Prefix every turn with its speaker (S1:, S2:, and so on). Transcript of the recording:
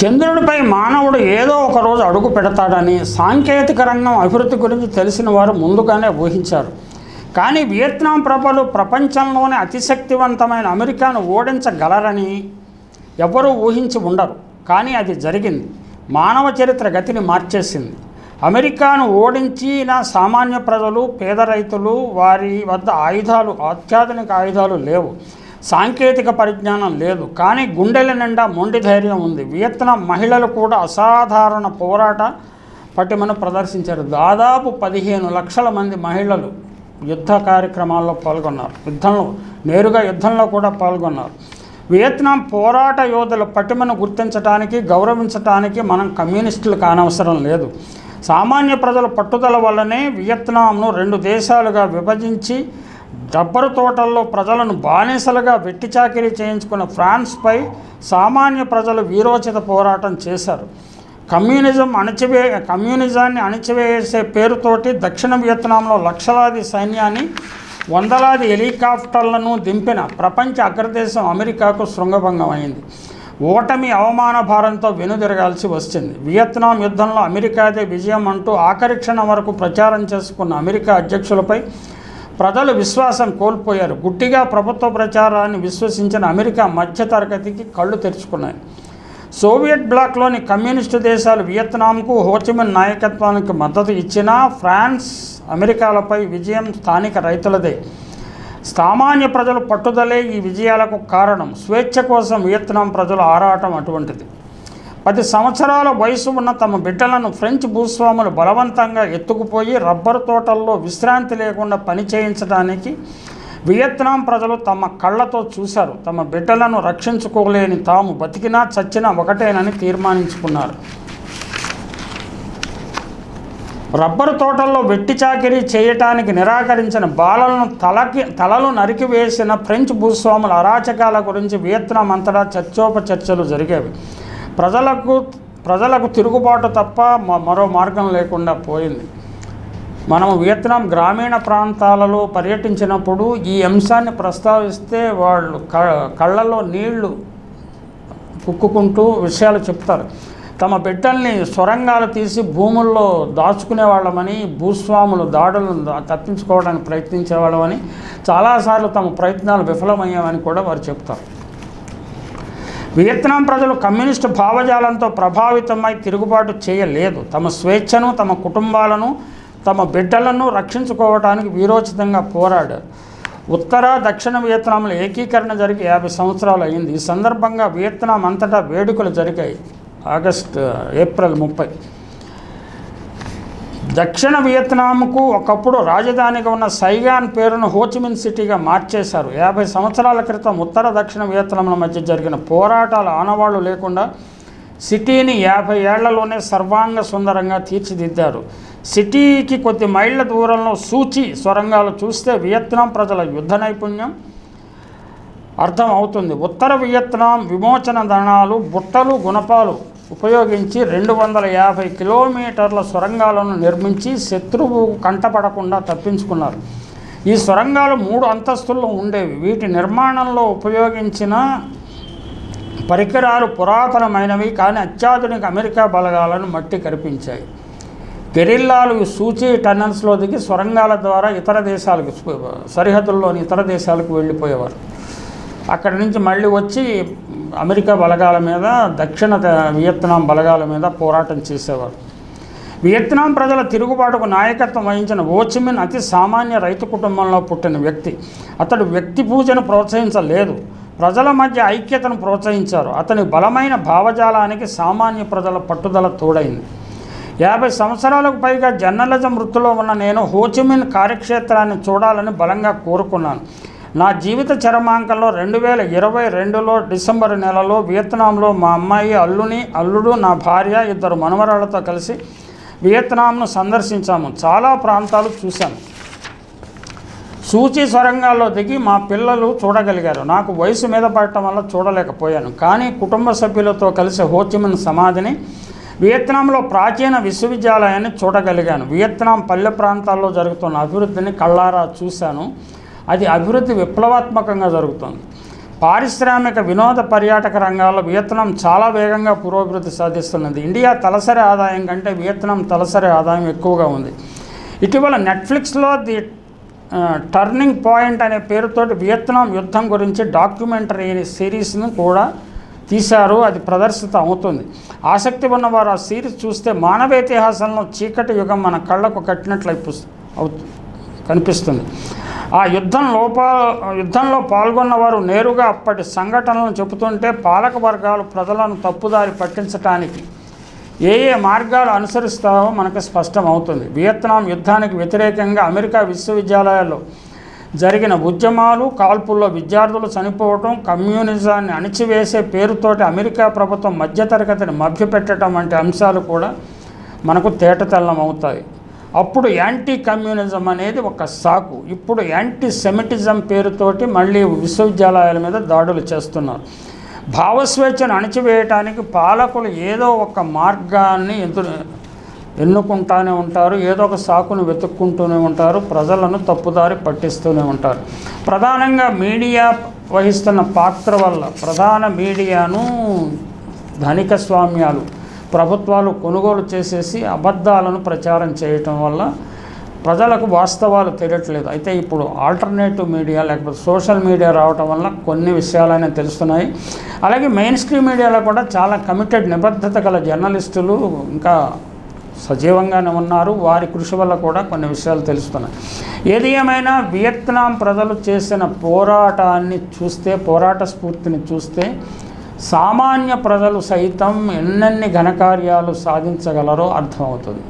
S1: చంద్రుడిపై మానవుడు ఏదో ఒక రోజు అడుగు పెడతాడని సాంకేతిక రంగం అభివృద్ధి గురించి తెలిసిన వారు ముందుగానే ఊహించారు. కానీ వియత్నాం ప్రభలు ప్రపంచంలోనే అతిశక్తివంతమైన అమెరికాను ఓడించగలరని ఎవరూ ఊహించి ఉండరు. కానీ అది జరిగింది. మానవ చరిత్ర గతిని మార్చేసింది. అమెరికాను ఓడించిన సామాన్య ప్రజలు పేద రైతులు వారి వద్ద ఆయుధాలు అత్యాధునిక ఆయుధాలు లేవు. సాంకేతిక పరిజ్ఞానం లేదు కానీ గుండెల నిండా మొండి ధైర్యం ఉంది. వియత్నాం మహిళలు కూడా అసాధారణ పోరాట పటిమను ప్రదర్శించారు. దాదాపు పదిహేను లక్షల మంది మహిళలు యుద్ధ కార్యక్రమాల్లో పాల్గొన్నారు. యుద్ధంలో నేరుగా యుద్ధంలో కూడా పాల్గొన్నారు. వియత్నాం పోరాట యోధుల పటిమను గుర్తించడానికి గౌరవించడానికి మనం కమ్యూనిస్టులు కానవసరం లేదు. సామాన్య ప్రజల పట్టుదల వల్లనే వియత్నాంను రెండు దేశాలుగా విభజించి రబ్బరు తోటల్లో ప్రజలను బానిసలుగా వెట్టి చాకిరీ చేయించుకున్న ఫ్రాన్స్పై సామాన్య ప్రజలు వీరోచిత పోరాటం చేశారు. కమ్యూనిజం అణచివే కమ్యూనిజాన్ని అణచివేసే పేరుతోటి దక్షిణ వియత్నాంలో లక్షలాది సైన్యాన్ని వందలాది హెలికాప్టర్లను దింపిన ప్రపంచ అగ్రదేశం అమెరికాకు శృంగభంగం అయింది ఓటమి అవమాన భారంతో వెనుదిరగాల్సి వచ్చింది. వియత్నాం యుద్ధంలో అమెరికాదే విజయం అంటూ ఆఖరి క్షణం వరకు ప్రచారం చేసుకున్న అమెరికా అధ్యక్షులపై ప్రజలు విశ్వాసం కోల్పోయారు. గుట్టిగా ప్రభుత్వ ప్రచారాన్ని విశ్వసించిన అమెరికా మధ్యతరగతికి కళ్ళు తెరుచుకున్నాయి. సోవియట్ బ్లాక్లోని కమ్యూనిస్టు దేశాలు వియత్నాంకు హోచిమిన్ నాయకత్వానికి మద్దతు ఇచ్చినా ఫ్రాన్స్ అమెరికాలపై విజయం స్థానిక రైతులదే. సామాన్య ప్రజలు పట్టుదలే ఈ విజయాలకు కారణం. స్వేచ్ఛ కోసం వియత్నాం ప్రజల ఆరాటం అటువంటిది. పది సంవత్సరాల వయసు ఉన్న తమ బిడ్డలను ఫ్రెంచ్ భూస్వాములు బలవంతంగా ఎత్తుకుపోయి రబ్బరు తోటల్లో విశ్రాంతి లేకుండా పని చేయించడానికి వియత్నాం ప్రజలు తమ కళ్ళతో చూశారు. తమ బిడ్డలను రక్షించుకోలేని తాము బతికినా చచ్చినా ఒకటేనని తీర్మానించుకున్నారు. రబ్బరు తోటల్లో వెట్టి చాకిరీ చేయటానికి నిరాకరించిన బాలలను తలకి తలలు నరికివేసిన ఫ్రెంచ్ భూస్వాముల అరాచకాల గురించి వియత్నాం అంతటా చర్చోపచర్చలు జరిగేవి. ప్రజలకు ప్రజలకు తిరుగుబాటు తప్ప మ- మరో మార్గం లేకుండా పోయింది. మనం వియత్నాం గ్రామీణ ప్రాంతాలలో పర్యటించినప్పుడు ఈ అంశాన్ని ప్రస్తావిస్తే వాళ్ళు క కళ్ళల్లో నీళ్ళు కుక్కుకుంటూ విషయాలు చెప్తారు. తమ బిడ్డల్ని సొరంగాలు తీసి భూముల్లో దాచుకునే వాళ్ళమని భూస్వాములు దాడులను తప్పించుకోవడానికి తప్పించుకోవడానికి ప్రయత్నించేవాళ్ళమని చాలాసార్లు తమ ప్రయత్నాలు విఫలమయ్యామని కూడా వారు చెప్తారు. వియత్నాం ప్రజలు కమ్యూనిస్టు భావజాలంతో ప్రభావితమై తిరుగుబాటు చేయలేదు. తమ స్వేచ్ఛను తమ కుటుంబాలను తమ బిడ్డలను రక్షించుకోవడానికి వీరోచితంగా పోరాడారు. ఉత్తర దక్షిణ వియత్నాంలో ఏకీకరణ జరిగి యాభై సంవత్సరాలు అయింది. ఈ సందర్భంగా వియత్నాం అంతటా వేడుకలు జరిగాయి. ఆగస్ట్ ఏప్రిల్ ముప్పై. దక్షిణ వియత్నాంకు ఒకప్పుడు రాజధానిగా ఉన్న సైగాన్ పేరును హోచిమిన్ సిటీగా మార్చేశారు. యాభై సంవత్సరాల క్రితం ఉత్తర దక్షిణ వియత్నాంల మధ్య జరిగిన పోరాటాల ఆనవాళ్ళు లేకుండా సిటీని యాభై ఏళ్ళలోనే సర్వాంగ సుందరంగా తీర్చిదిద్దారు. సిటీకి కొద్ది మైళ్ళ దూరంలో సూచి సొరంగాలు చూస్తే వియత్నాం ప్రజల యుద్ధ నైపుణ్యం అర్థం అవుతుంది ఉత్తర వియత్నాం విమోచన దళాలు బుట్టలు గుణపాలు ఉపయోగించి రెండు వందల యాభై కిలోమీటర్ల సొరంగాలను నిర్మించి శత్రువు కంటపడకుండా తప్పించుకున్నారు. ఈ సొరంగాలు మూడు అంతస్తుల్లో ఉండేవి. వీటి నిర్మాణంలో ఉపయోగించిన పరికరాలు పురాతనమైనవి కానీ అత్యాధునిక అమెరికా బలగాలను మట్టి కరిపించాయి. గెరిల్లాలు సూచి టన్నల్స్లో దిగి సొరంగాల ద్వారా ఇతర దేశాలకు సరిహద్దుల్లోని ఇతర దేశాలకు వెళ్ళిపోయేవారు. అక్కడి నుంచి మళ్ళీ వచ్చి అమెరికా బలగాల మీద దక్షిణ వియత్నాం బలగాల మీద పోరాటం చేసేవారు. వియత్నాం ప్రజల తిరుగుబాటుకు నాయకత్వం వహించిన ఓచిమిన్ అతి సామాన్య రైతు కుటుంబంలో పుట్టిన వ్యక్తి. అతడు వ్యక్తి పూజను ప్రోత్సహించలేదు. ప్రజల మధ్య ఐక్యతను ప్రోత్సహించారు. అతని బలమైన భావజాలానికి సామాన్య ప్రజల పట్టుదల తోడైంది. యాభై సంవత్సరాలకు పైగా జర్నలిజం వృత్తిలో ఉన్న నేను హోచిమిన్ కార్యక్షేత్రాన్ని చూడాలని బలంగా కోరుకున్నాను. నా జీవిత చరమాంకంలో రెండు వేల ఇరవై రెండులో డిసెంబర్ నెలలో వియత్నాంలో మా అమ్మాయి అల్లుని అల్లుడు నా భార్య ఇద్దరు మనవరాళ్ళతో కలిసి వియత్నాంను సందర్శించాము. చాలా ప్రాంతాలు చూశాను. సూచి సొరంగాల్లో దిగి మా పిల్లలు చూడగలిగారు. నాకు వయసు మీద పడటం వల్ల చూడలేకపోయాను. కానీ కుటుంబ సభ్యులతో కలిసి హోచిమన్ సమాధిని వియత్నాంలో ప్రాచీన విశ్వవిద్యాలయాన్ని చూడగలిగాను. వియత్నాం పల్లె ప్రాంతాల్లో జరుగుతున్న అభివృద్ధిని కళ్ళారా చూశాను. అది అభివృద్ధి విప్లవాత్మకంగా జరుగుతుంది. పారిశ్రామిక వినోద పర్యాటక రంగాల్లో వియత్నం చాలా వేగంగా పురోభివృద్ధి సాధిస్తున్నది. ఇండియా తలసరి ఆదాయం కంటే వియత్నం తలసరి ఆదాయం ఎక్కువగా ఉంది. ఇటీవల నెట్ఫ్లిక్స్లో ది టర్నింగ్ పాయింట్ అనే పేరుతోటి వియత్నాం యుద్ధం గురించి డాక్యుమెంటరీ అనే సిరీస్ను కూడా తీశారు. అది ప్రదర్శిత అవుతుంది. ఆసక్తి ఉన్నవారు ఆ సిరీస్ చూస్తే మానవ ఇతిహాసంలో చీకటి యుగం మన కళ్ళకు కట్టినట్లు అవుతుంది కనిపిస్తుంది. ఆ యుద్ధం లోపా యుద్ధంలో పాల్గొన్నవారు నేరుగా అప్పటి సంఘటనలను చెబుతుంటే పాలక వర్గాలు ప్రజలను తప్పుదారి పట్టించటానికి ఏ ఏ మార్గాలు అనుసరిస్తావో మనకు స్పష్టం అవుతుంది వియత్నాం యుద్ధానికి వ్యతిరేకంగా అమెరికా విశ్వవిద్యాలయాల్లో జరిగిన ఉద్యమాలు కాల్పుల్లో విద్యార్థులు చనిపోవటం కమ్యూనిజాన్ని అణిచివేసే పేరుతోటి అమెరికా ప్రభుత్వం మధ్యతరగతిని మభ్యపెట్టడం వంటి అంశాలు కూడా మనకు తేటతెల్లం అవుతాయి అప్పుడు యాంటీ కమ్యూనిజం అనేది ఒక సాకు. ఇప్పుడు యాంటీ సెమిటిజం పేరుతోటి మళ్ళీ విశ్వవిద్యాలయాల మీద దాడులు చేస్తున్నారు. భావస్వేచ్ఛను అణిచివేయటానికి పాలకులు ఏదో ఒక మార్గాన్ని ఎదురు ఎన్నుకుంటూనే ఉంటారు ఏదో ఒక సాకును వెతుక్కుంటూనే ఉంటారు ప్రజలను తప్పుదారి పట్టిస్తూనే ఉంటారు. ప్రధానంగా మీడియా వహిస్తున్న పాత్ర వల్ల ప్రధాన మీడియాను ధనిక స్వామ్యాలు ప్రభుత్వాలు కొనుగోలు చేసేసి అబద్ధాలను ప్రచారం చేయటం వల్ల ప్రజలకు వాస్తవాలు తెలియట్లేదు. అయితే ఇప్పుడు ఆల్టర్నేటివ్ మీడియా లేకపోతే సోషల్ మీడియా రావటం వల్ల కొన్ని విషయాలైనా తెలుస్తున్నాయి. అలాగే మెయిన్ స్ట్రీమ్ మీడియాలో కూడా చాలా కమిటెడ్ నిబద్ధత గల జర్నలిస్టులు ఇంకా సజీవంగానే ఉన్నారు. వారి కృషి వల్ల కూడా కొన్ని విషయాలు తెలుస్తున్నాయి. ఏది ఏమైనా వియత్నాం ప్రజలు చేసిన పోరాటాన్ని చూస్తే పోరాట స్ఫూర్తిని చూస్తే సామాన్య ప్రజలు సైతం ఎన్నెన్ని ఘనకార్యాలు సాధించగలరో అర్థమవుతుంది.